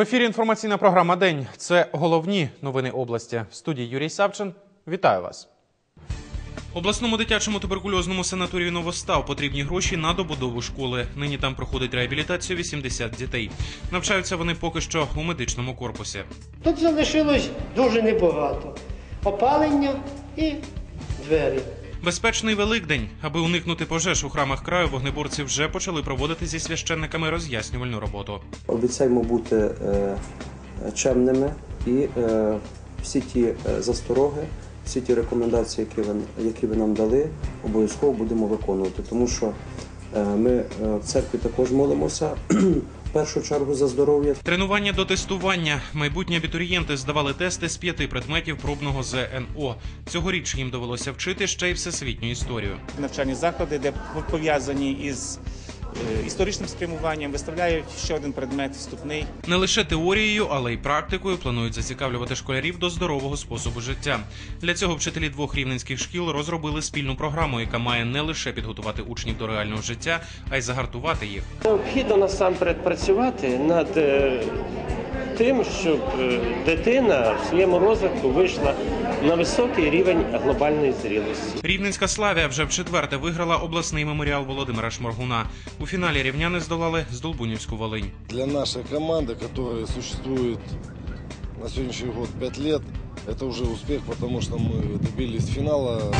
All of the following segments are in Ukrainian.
В ефірі інформаційна програма День. Це головні новини області. В студії Юрій Савчин. Вітаю вас. Обласному дитячому туберкульозному санаторію Новостав потрібні гроші на добудову школи. Нині там проходить реабілітацію 80 дітей. Навчаються вони поки що у медичному корпусі. Тут залишилось дуже небагато. Опалення і двері. Безпечний Великдень. Аби уникнути пожеж у храмах краю, вогнеборці вже почали проводити зі священниками роз'яснювальну роботу. Обіцяємо бути е, чемними і е, всі ті е, застороги, всі ті рекомендації, які ви, які ви нам дали, обов'язково будемо виконувати. Тому що ми в церкві також молимося в першу чергу за здоров'я. Тренування до тестування. Майбутні абітурієнти здавали тести з п'яти предметів пробного ЗНО. Цьогоріч їм довелося вчити ще й всесвітню історію. навчальні заклади, де пов'язані із історичним спрямуванням, виставляють ще один предмет вступний. Не лише теорією, але й практикою планують зацікавлювати школярів до здорового способу життя. Для цього вчителі двох рівненських шкіл розробили спільну програму, яка має не лише підготувати учнів до реального життя, а й загартувати їх. Необхідно насамперед працювати над е, тим, щоб е, дитина в своєму розвитку вийшла на високий рівень глобальної зрілості. Рівненська Славія вже вчетверте виграла обласний меморіал Володимира Шморгуна. У фіналі рівняни здолали Здолбунівську Волинь. Для нашей команды, которая существует на сегодняшний год 5 лет, это уже успех, потому что мы добились финала.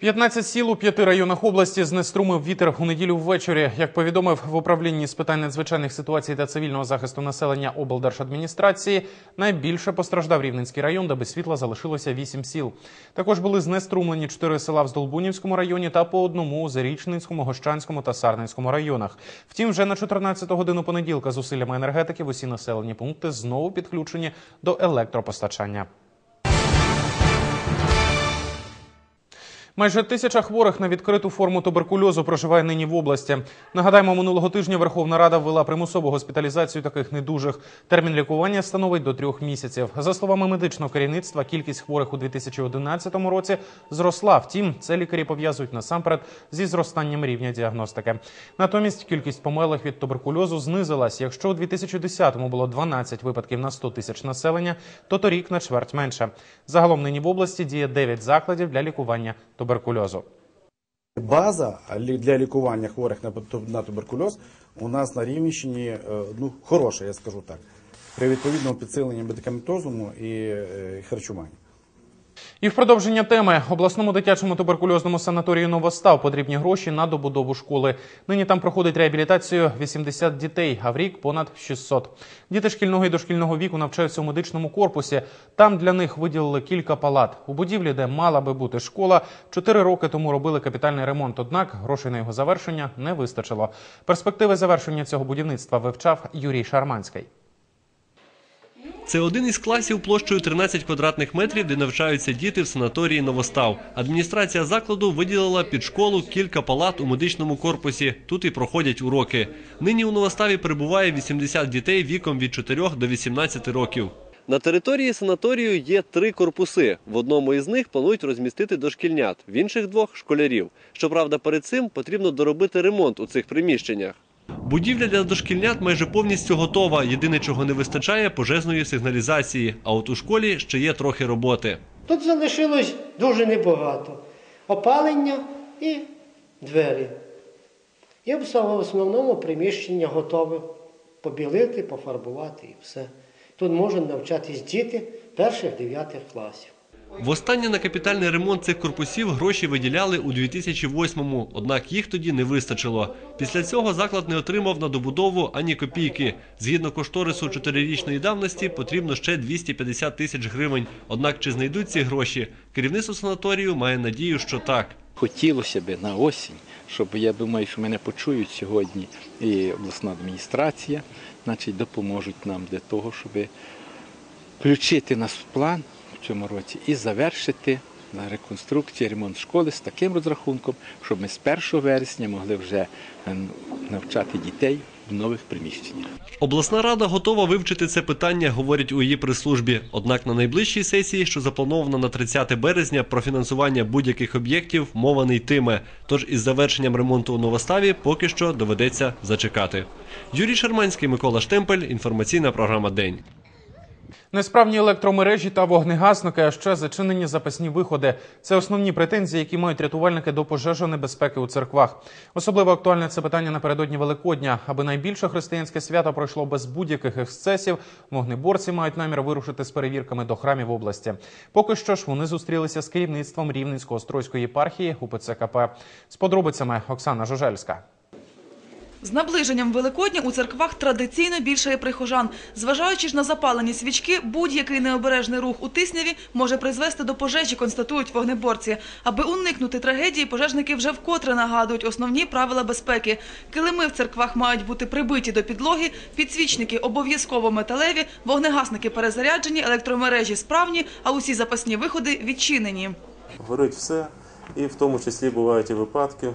15 сіл у п'яти районах області знеструмив вітер у неділю ввечері. Як повідомив в управлінні з питань надзвичайних ситуацій та цивільного захисту населення облдержадміністрації, найбільше постраждав Рівненський район, де без світла залишилося 8 сіл. Також були знеструмлені 4 села в Здолбунівському районі та по одному у Зарічненському, Гощанському та Сарненському районах. Втім, вже на 14 годину понеділка зусиллями енергетиків усі населені пункти знову підключені до електропостачання. Майже тисяча хворих на відкриту форму туберкульозу проживає нині в області. Нагадаємо, минулого тижня Верховна Рада ввела примусову госпіталізацію таких недужих. Термін лікування становить до трьох місяців. За словами медичного керівництва, кількість хворих у 2011 році зросла. Втім, це лікарі пов'язують насамперед зі зростанням рівня діагностики. Натомість кількість померлих від туберкульозу знизилась. Якщо у 2010-му було 12 випадків на 100 тисяч населення, то торік на чверть менше. Загалом нині в області діє 9 закладів для лікування туберкульозу. База для лікування хворих на туберкульоз у нас на Рівненщині е, ну, хороша, я скажу так, при відповідному підсиленні медикаментозному і е, харчуванні. І в продовження теми обласному дитячому туберкульозному санаторію Новостав потрібні гроші на добудову школи. Нині там проходить реабілітацію 80 дітей, а в рік понад 600. Діти шкільного і дошкільного віку навчаються у медичному корпусі. Там для них виділили кілька палат. У будівлі, де мала би бути школа, чотири роки тому робили капітальний ремонт. Однак грошей на його завершення не вистачило. Перспективи завершення цього будівництва вивчав Юрій Шарманський. Це один із класів площею 13 квадратних метрів, де навчаються діти в санаторії Новостав. Адміністрація закладу виділила під школу кілька палат у медичному корпусі. Тут і проходять уроки. Нині у Новоставі перебуває 80 дітей віком від 4 до 18 років. На території санаторію є три корпуси. В одному із них планують розмістити дошкільнят, в інших двох школярів. Щоправда, перед цим потрібно доробити ремонт у цих приміщеннях. Будівля для дошкільнят майже повністю готова. Єдине, чого не вистачає, пожежної сигналізації. А от у школі ще є трохи роботи. Тут залишилось дуже небагато. Опалення і двері. І в основному приміщення готове побілити, пофарбувати і все. Тут можуть навчатись діти перших дев'ятих класів. Востаннє на капітальний ремонт цих корпусів гроші виділяли у 2008-му, однак їх тоді не вистачило. Після цього заклад не отримав на добудову ані копійки. Згідно кошторису чотирирічної давності потрібно ще 250 тисяч гривень. Однак чи знайдуть ці гроші? Керівництво санаторію має надію, що так. Хотілося б на осінь, щоб я думаю, що мене почують сьогодні і обласна адміністрація, значить, допоможуть нам для того, щоб включити нас в план цьому році і завершити на реконструкцію, ремонт школи з таким розрахунком, щоб ми з 1 вересня могли вже е, навчати дітей в нових приміщеннях. Обласна рада готова вивчити це питання, говорять у її прес-службі. Однак на найближчій сесії, що заплановано на 30 березня, про фінансування будь-яких об'єктів мова не йтиме. Тож із завершенням ремонту у новоставі поки що доведеться зачекати. Юрій Шарманський, Микола Штемпель. Інформаційна програма День. Несправні електромережі та вогнегасники, а ще зачинені запасні виходи. Це основні претензії, які мають рятувальники до пожежонебезпеки у церквах. Особливо актуальне це питання напередодні Великодня. Аби найбільше християнське свято пройшло без будь-яких ексцесів, вогнеборці мають намір вирушити з перевірками до храмів області. Поки що ж вони зустрілися з керівництвом Рівненсько-Острозької єпархії УПЦ КП. З подробицями Оксана Жужельська. З наближенням Великодня у церквах традиційно більше є прихожан. Зважаючи ж на запалені свічки, будь-який необережний рух у тисняві може призвести до пожежі, констатують вогнеборці. Аби уникнути трагедії, пожежники вже вкотре нагадують основні правила безпеки. Килими в церквах мають бути прибиті до підлоги, підсвічники обов'язково металеві, вогнегасники перезаряджені, електромережі справні, а усі запасні виходи відчинені. Горить все, і в тому числі бувають і випадки,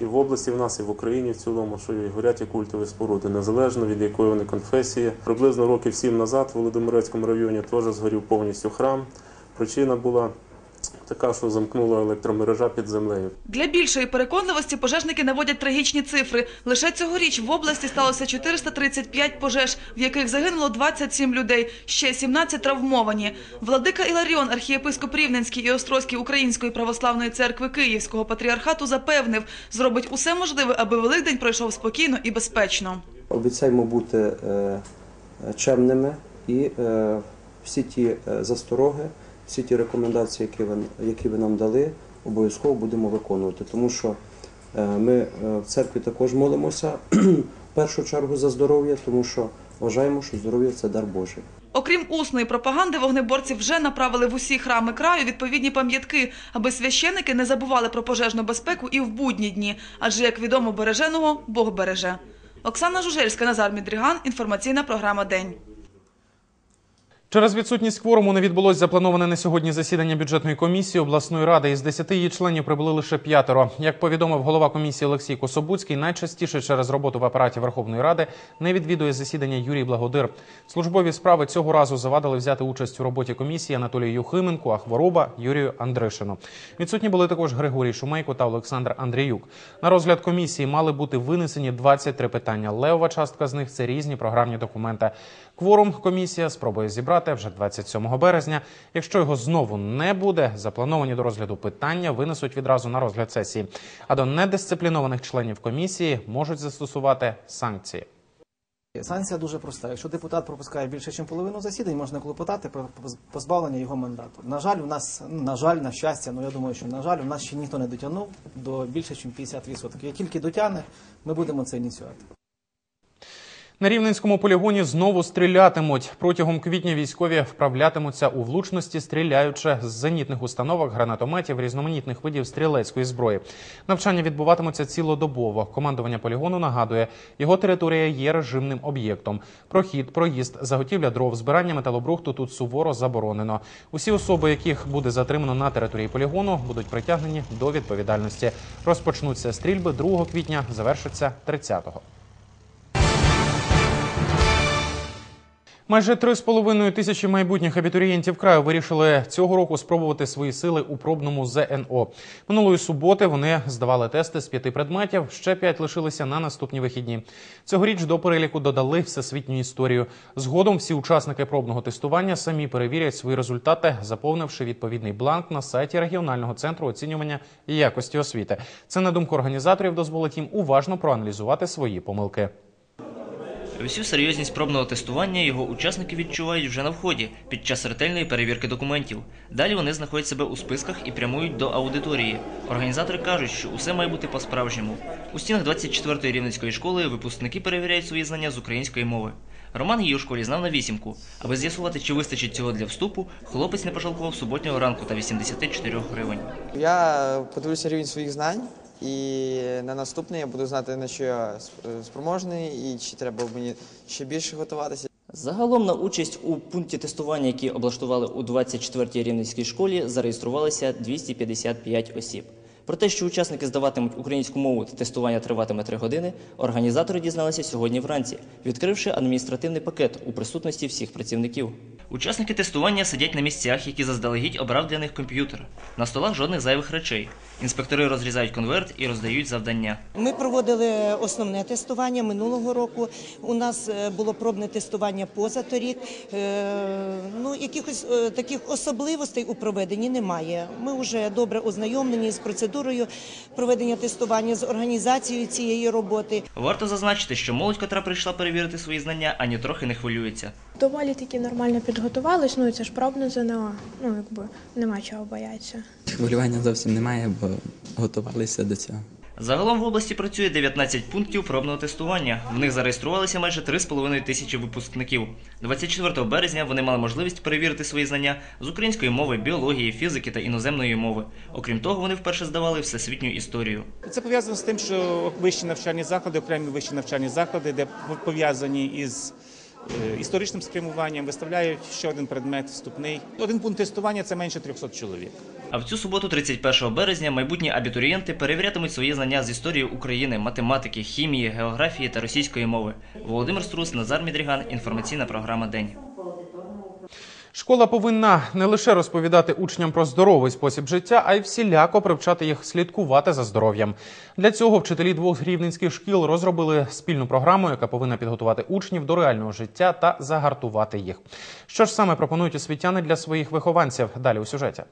і в області в нас, і в Україні в цілому, що і горять і культові споруди, незалежно від якої вони конфесії. Приблизно років сім назад в Володимирецькому районі теж згорів повністю храм. Причина була така, що замкнула електромережа під землею. Для більшої переконливості пожежники наводять трагічні цифри. Лише цьогоріч в області сталося 435 пожеж, в яких загинуло 27 людей, ще 17 травмовані. Владика Іларіон, архієпископ Рівненський і Острозький Української православної церкви Київського патріархату, запевнив, зробить усе можливе, аби Великдень пройшов спокійно і безпечно. Обіцяємо бути е, чемними і е, всі ті е, застороги, всі ті рекомендації, які ви, які ви нам дали, обов'язково будемо виконувати. Тому що е, ми е, в церкві також молимося в першу чергу за здоров'я, тому що вважаємо, що здоров'я це дар Божий. Окрім усної пропаганди, вогнеборці вже направили в усі храми краю відповідні пам'ятки, аби священики не забували про пожежну безпеку і в будні дні. Адже, як відомо, береженого Бог береже. Оксана Жужельська, Назар Мідріган. Інформаційна програма День. Через відсутність кворуму не відбулось заплановане на сьогодні засідання бюджетної комісії обласної ради. Із 10 її членів прибули лише п'ятеро. Як повідомив голова комісії Олексій Кособуцький, найчастіше через роботу в апараті Верховної Ради не відвідує засідання Юрій Благодир. Службові справи цього разу завадили взяти участь у роботі комісії Анатолію Юхименку, а хвороба Юрію Андришину. Відсутні були також Григорій Шумейко та Олександр Андріюк. На розгляд комісії мали бути винесені 23 питання. Левова частка з них це різні програмні документи. Кворум комісія спробує зібрати вже 27 березня. Якщо його знову не буде, заплановані до розгляду питання винесуть відразу на розгляд сесії. А до недисциплінованих членів комісії можуть застосувати санкції. Санкція дуже проста. Якщо депутат пропускає більше, ніж половину засідань, можна клопотати про позбавлення його мандату. На жаль, у нас ну, на жаль, на щастя, ну я думаю, що на жаль, у нас ще ніхто не дотягнув до більше, ніж 50%. Як тільки дотягне, ми будемо це ініціювати. На рівненському полігоні знову стрілятимуть. Протягом квітня військові вправлятимуться у влучності, стріляючи з зенітних установок, гранатометів, різноманітних видів стрілецької зброї. Навчання відбуватимуться цілодобово. Командування полігону нагадує, його територія є режимним об'єктом. Прохід, проїзд, заготівля дров, збирання металобрухту тут суворо заборонено. Усі особи, яких буде затримано на території полігону, будуть притягнені до відповідальності. Розпочнуться стрільби 2 квітня, завершаться 30-го. Майже 3,5 тисячі майбутніх абітурієнтів краю вирішили цього року спробувати свої сили у пробному ЗНО. Минулої суботи вони здавали тести з п'яти предметів. Ще п'ять лишилися на наступні вихідні. Цьогоріч до переліку додали всесвітню історію. Згодом всі учасники пробного тестування самі перевірять свої результати, заповнивши відповідний бланк на сайті регіонального центру оцінювання якості освіти. Це на думку організаторів дозволить їм уважно проаналізувати свої помилки. Всю серйозність пробного тестування його учасники відчувають вже на вході під час ретельної перевірки документів. Далі вони знаходять себе у списках і прямують до аудиторії. Організатори кажуть, що усе має бути по-справжньому. У стінах 24-ї рівненської школи випускники перевіряють свої знання з української мови. Роман її у школі знав на вісімку. Аби з'ясувати, чи вистачить цього для вступу, хлопець не пожалкував суботнього ранку та 84 гривень. Я подивлюся рівень своїх знань, і на наступний я буду знати, на що я спроможний, і чи треба мені ще більше готуватися. Загалом на участь у пункті тестування, які облаштували у 24-й рівненській школі, зареєструвалися 255 осіб. Про те, що учасники здаватимуть українську мову та тестування триватиме 3 години, організатори дізналися сьогодні вранці, відкривши адміністративний пакет у присутності всіх працівників. Учасники тестування сидять на місцях, які заздалегідь обрав для них комп'ютер. На столах жодних зайвих речей. Інспектори розрізають конверт і роздають завдання. Ми проводили основне тестування минулого року. У нас е, було пробне тестування поза торік. Е, Ну, якихось е, таких особливостей у проведенні немає. Ми вже добре ознайомлені з процедурою проведення тестування, з організацією цієї роботи. Варто зазначити, що молодь, котра прийшла перевірити свої знання, ані трохи не хвилюється. Доволі таки нормально підготувались, ну це ж пробне ЗНО, ну якби нема чого боятися. Хвилювання зовсім немає, бо готувалися до цього. Загалом в області працює 19 пунктів пробного тестування. В них зареєструвалися майже 3,5 тисячі випускників. 24 березня вони мали можливість перевірити свої знання з української мови, біології, фізики та іноземної мови. Окрім того, вони вперше здавали всесвітню історію. Це пов'язано з тим, що вищі навчальні заклади, окремі вищі навчальні заклади, де пов'язані із е, історичним спрямуванням, виставляють ще один предмет вступний. Один пункт тестування це менше 300 чоловік. А в цю суботу, 31 березня, майбутні абітурієнти перевірятимуть свої знання з історії України, математики, хімії, географії та російської мови. Володимир Струс, Назар Мідріган. Інформаційна програма День. Школа повинна не лише розповідати учням про здоровий спосіб життя, а й всіляко привчати їх слідкувати за здоров'ям. Для цього вчителі двох рівненських шкіл розробили спільну програму, яка повинна підготувати учнів до реального життя та загартувати їх. Що ж саме пропонують освітяни для своїх вихованців? Далі у сюжеті.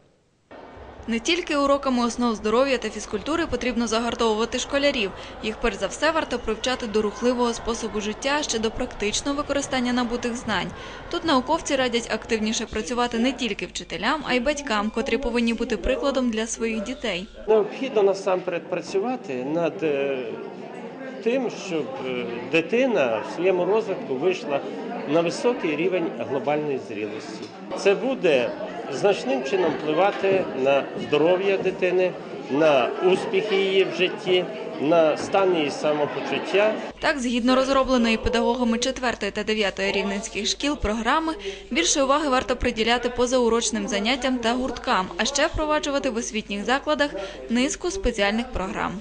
Не тільки уроками основ здоров'я та фізкультури потрібно загартовувати школярів. Їх перш за все варто привчати до рухливого способу життя ще до практичного використання набутих знань. Тут науковці радять активніше працювати не тільки вчителям, а й батькам, котрі повинні бути прикладом для своїх дітей. Необхідно насамперед працювати над е, тим, щоб е, дитина в своєму розвитку вийшла на високий рівень глобальної зрілості. Це буде значним чином впливати на здоров'я дитини, на успіхи її в житті, на стан її самопочуття. Так, згідно розробленої педагогами 4 та 9 рівненських шкіл програми, більше уваги варто приділяти позаурочним заняттям та гурткам, а ще впроваджувати в освітніх закладах низку спеціальних програм.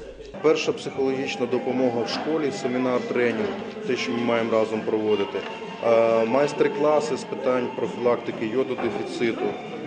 Перша психологічна допомога в школі, семінар, тренінг, те, що ми маємо разом проводити, Е, майстер-класи з питань профілактики йододефіциту,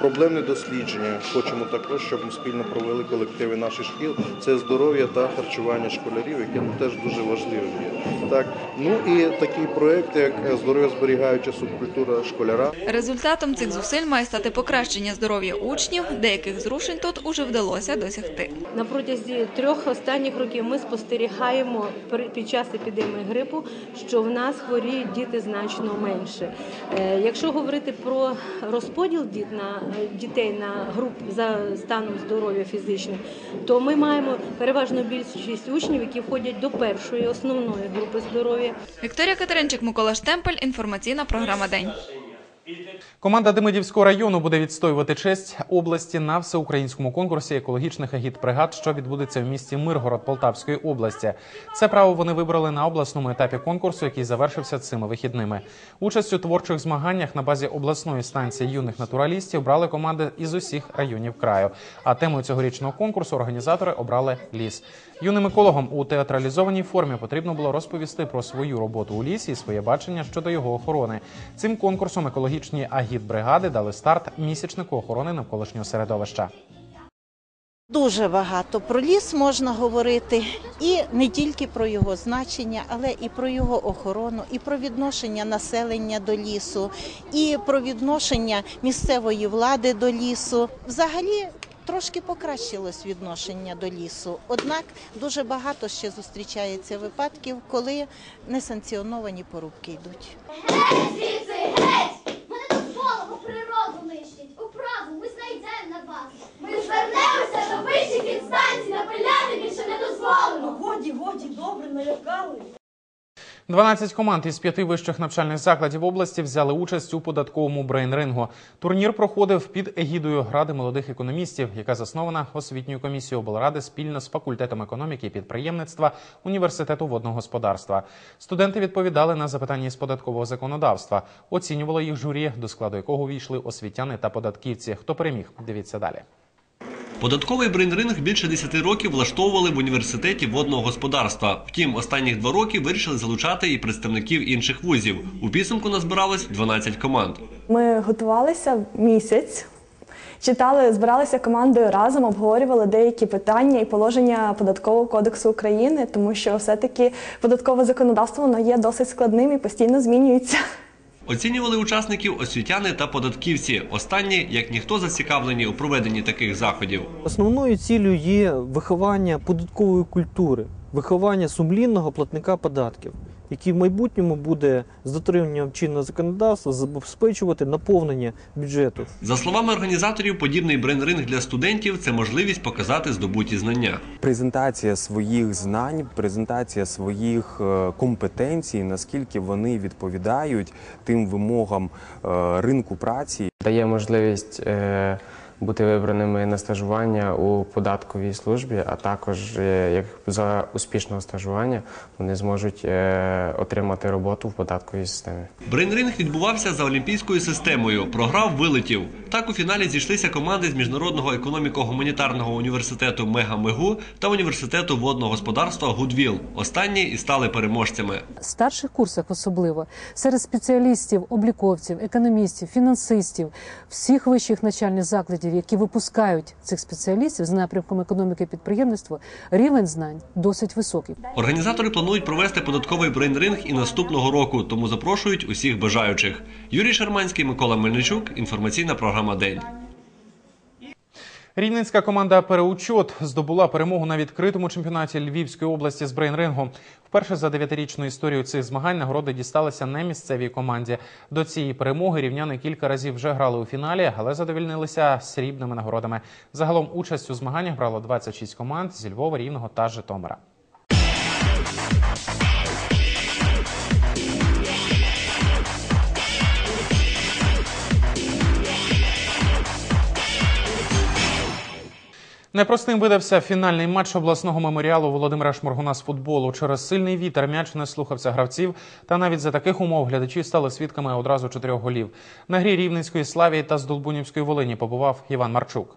проблемне дослідження. Хочемо також, щоб ми спільно провели колективи наших шкіл. Це здоров'я та харчування школярів, яке теж дуже важливим є. Так, ну і такий проект, як здоров'я зберігаюча субкультура школяра. Результатом цих зусиль має стати покращення здоров'я учнів, деяких зрушень тут уже вдалося досягти. На протязі трьох останніх років ми спостерігаємо при- під час епідемії грипу, що в нас хворіють діти значно менше. Е, Якщо говорити про розподіл діт на е, дітей на груп за станом здоров'я фізичним, то ми маємо переважно більшість учнів, які входять до першої основної групи здоров'я. Вікторія Катеринчик, Микола Штемпель. Інформаційна програма День. Команда Демидівського району буде відстоювати честь області на всеукраїнському конкурсі екологічних агітбригад, що відбудеться в місті Миргород Полтавської області. Це право вони вибрали на обласному етапі конкурсу, який завершився цими вихідними. Участь у творчих змаганнях на базі обласної станції юних натуралістів брали команди із усіх районів краю. А темою цьогорічного конкурсу організатори обрали ліс. Юним екологам у театралізованій формі потрібно було розповісти про свою роботу у лісі і своє бачення щодо його охорони. Цим конкурсом екологічні агітбригади дали старт місячнику охорони навколишнього середовища. Дуже багато про ліс можна говорити, і не тільки про його значення, але і про його охорону, і про відношення населення до лісу, і про відношення місцевої влади до лісу. Взагалі. Трошки покращилось відношення до лісу, однак дуже багато ще зустрічається випадків, коли несанкціоновані порубки йдуть. Звідси, геть! Ми не дозволимо природу нищить. Управу ми знайдемо на вас. Ми звернемося до вищих інстанцій, напиляти більше не дозволимо. Годі, годі, добре, налякали. 12 команд із п'яти вищих навчальних закладів області взяли участь у податковому брейн-рингу. Турнір проходив під егідою Ради молодих економістів, яка заснована освітньою комісією облради спільно з факультетом економіки і підприємництва університету водного господарства. Студенти відповідали на запитання із податкового законодавства. Оцінювало їх журі, до складу якого увійшли освітяни та податківці. Хто переміг? Дивіться далі. Податковий брейн-ринг більше 10 років влаштовували в університеті водного господарства. Втім, останніх два роки вирішили залучати і представників інших вузів. У підсумку назбиралось 12 команд. Ми готувалися місяць, читали, збиралися командою разом, обговорювали деякі питання і положення податкового кодексу України, тому що все-таки податкове законодавство воно є досить складним і постійно змінюється. Оцінювали учасників освітяни та податківці. Останні, як ніхто, зацікавлені у проведенні таких заходів. Основною ціллю є виховання податкової культури, виховання сумлінного платника податків, який в майбутньому буде з дотриманням чинного законодавства забезпечувати наповнення бюджету. За словами організаторів, подібний брейн-ринг для студентів це можливість показати здобуті знання. презентація своїх знань, презентація своїх е, компетенцій, наскільки вони відповідають тим вимогам е, ринку праці. дає можливість е, бути вибраними на стажування у податковій службі, а також е, як за успішного стажування вони зможуть е, отримати роботу в податковій системі. Брейн-ринг відбувався за олімпійською системою. Програв вилетів. Так у фіналі зійшлися команди з міжнародного економіко-гуманітарного університету Мега-Мегу та університету водного господарства Гудвіл. Останні і стали переможцями. старших курсах особливо серед спеціалістів, обліковців, економістів, фінансистів, всіх вищих навчальних закладів, які випускають цих спеціалістів з напрямком економіки і підприємництва, рівень знань досить високий. Організатори планують провести податковий брейн-ринг і наступного року, тому запрошують усіх бажаючих. Юрій Шарманський, Микола Мельничук. Інформаційна програма День. Рівненська команда Переучот здобула перемогу на відкритому чемпіонаті Львівської області з брейн-рингу. Вперше за дев'ятирічну історію цих змагань нагороди дісталися не місцевій команді. До цієї перемоги рівняни кілька разів вже грали у фіналі, але задовільнилися срібними нагородами. Загалом участь у змаганнях брало 26 команд зі Львова, Рівного та Житомира. Непростим видався фінальний матч обласного меморіалу Володимира Шморгуна з футболу. Через сильний вітер м'яч не слухався гравців, та навіть за таких умов глядачі стали свідками одразу чотирьох голів. На грі Рівненської Славії та Здолбунівської Волині побував Іван Марчук.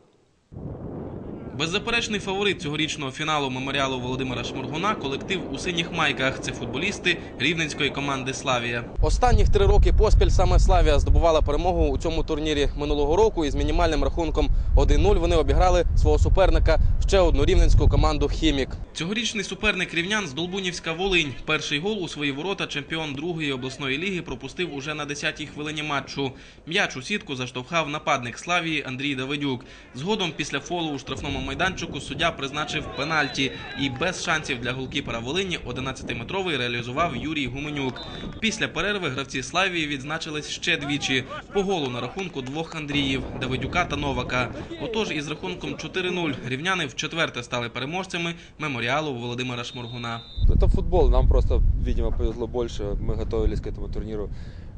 Беззаперечний фаворит цьогорічного фіналу меморіалу Володимира Шморгуна колектив у синіх майках. Це футболісти рівненської команди Славія. Останніх три роки поспіль саме Славія здобувала перемогу у цьому турнірі минулого року і з мінімальним рахунком 1-0 вони обіграли свого суперника ще одну рівненську команду Хімік. Цьогорічний суперник рівнян з Долбунівська Волинь. Перший гол у свої ворота чемпіон другої обласної ліги пропустив уже на 10-й хвилині матчу. М'яч у сітку заштовхав нападник Славії Андрій Давидюк. Згодом після фолу у штрафному майданчику суддя призначив пенальті і без шансів для голкіпера Волині 11-метровий реалізував Юрій Гуменюк. Після перерви гравці Славії відзначились ще двічі по голу на рахунку двох Андріїв Давидюка та Новака. Отож, із рахунком 4-0 рівняни вчетверте стали переможцями меморіалу Володимира Шморгуна. Это футбол, нам просто, видимо, повезло больше. Мы готовились к этому турниру.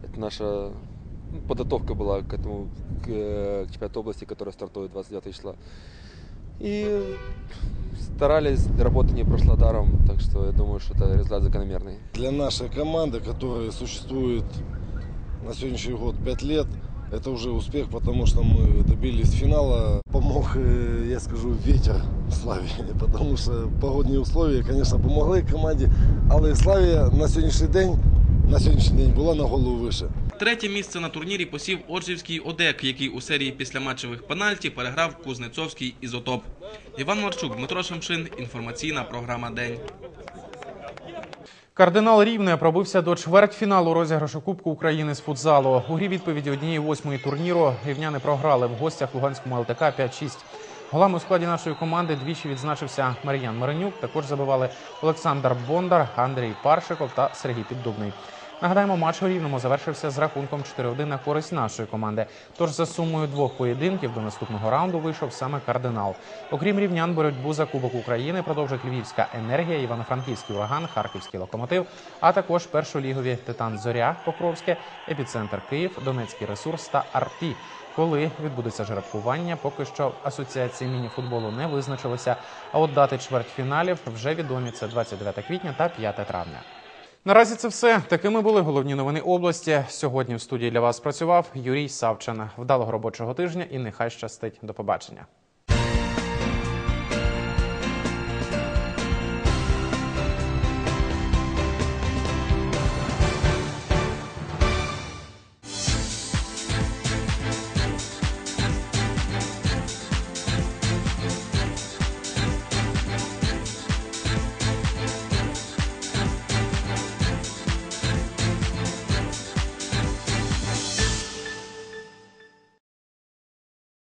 Это наша ну, подготовка была к этому, к, э, к чемпионату области, который стартует 29 числа. И старались, работа не прошла даром, так что я думаю, что это результат закономерный. Для нашей команды, которая существует на сегодняшний год 5 лет, это уже успех, потому что мы добились финала. Помог, э, я скажу, ветер Славі, потому что погодні условия, конечно, помогли команді, але Славія на сьогоднішній день, на сьогоднішній день була на голову вище. Третє місце на турнірі посів Оржівський Одек, який у серії післяматчевих пенальті переграв Кузнецовський ізотоп. Іван Марчук, Дмитро Шемшин. Інформаційна програма День. Кардинал Рівне пробився до чвертьфіналу розіграшу Кубку України з футзалу. У грі відповіді однієї восьмої турніру рівняни програли в гостях Луганському ЛТК 5-6. Голами у складі нашої команди двічі відзначився Мар'ян Маринюк. Також забивали Олександр Бондар, Андрій Паршиков та Сергій Піддубний. Нагадаємо, матч у Рівному завершився з рахунком 4-1 на користь нашої команди. Тож за сумою двох поєдинків до наступного раунду вийшов саме кардинал. Окрім рівнян, боротьбу за Кубок України продовжить Львівська енергія, Івано-Франківський ураган, Харківський локомотив, а також першолігові Титан Зоря, Покровське, епіцентр Київ, Донецький ресурс та Арпі. Коли відбудеться жеребкування, поки що асоціації міні-футболу не визначилися. А от дати чвертьфіналів вже відомі. Це 29 квітня та 5 травня. Наразі це все. Такими були головні новини області. Сьогодні в студії для вас працював Юрій Савчин. Вдалого робочого тижня і нехай щастить. До побачення.